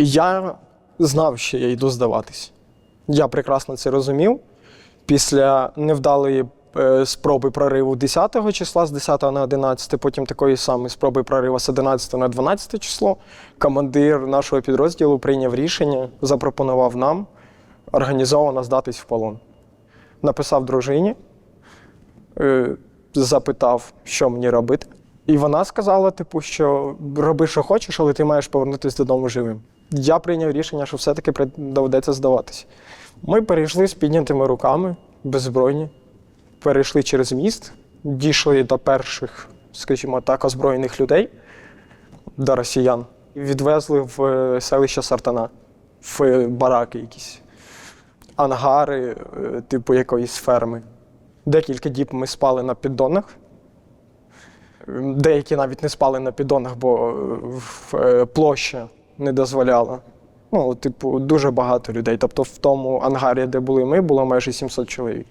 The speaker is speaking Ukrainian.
Я знав, що я йду здаватись. Я прекрасно це розумів. Після невдалої е, спроби прориву 10 числа з 10 на 11, потім такої самої спроби прориву з 11 на 12 число, командир нашого підрозділу прийняв рішення, запропонував нам організовано здатись в полон. Написав дружині, е, запитав, що мені робити. І вона сказала, типу, що роби, що хочеш, але ти маєш повернутися додому живим. Я прийняв рішення, що все-таки доведеться здаватися. Ми перейшли з піднятими руками, беззбройні, перейшли через міст, дійшли до перших, скажімо так, озброєних людей, до росіян, і відвезли в е, селище Сартана, в е, бараки якісь, ангари, е, типу якоїсь ферми. Декілька діб ми спали на піддонах. Деякі навіть не спали на піддонах, бо в- площа не дозволяла. Ну, типу, дуже багато людей. Тобто в тому ангарі, де були ми, було майже 700 чоловік.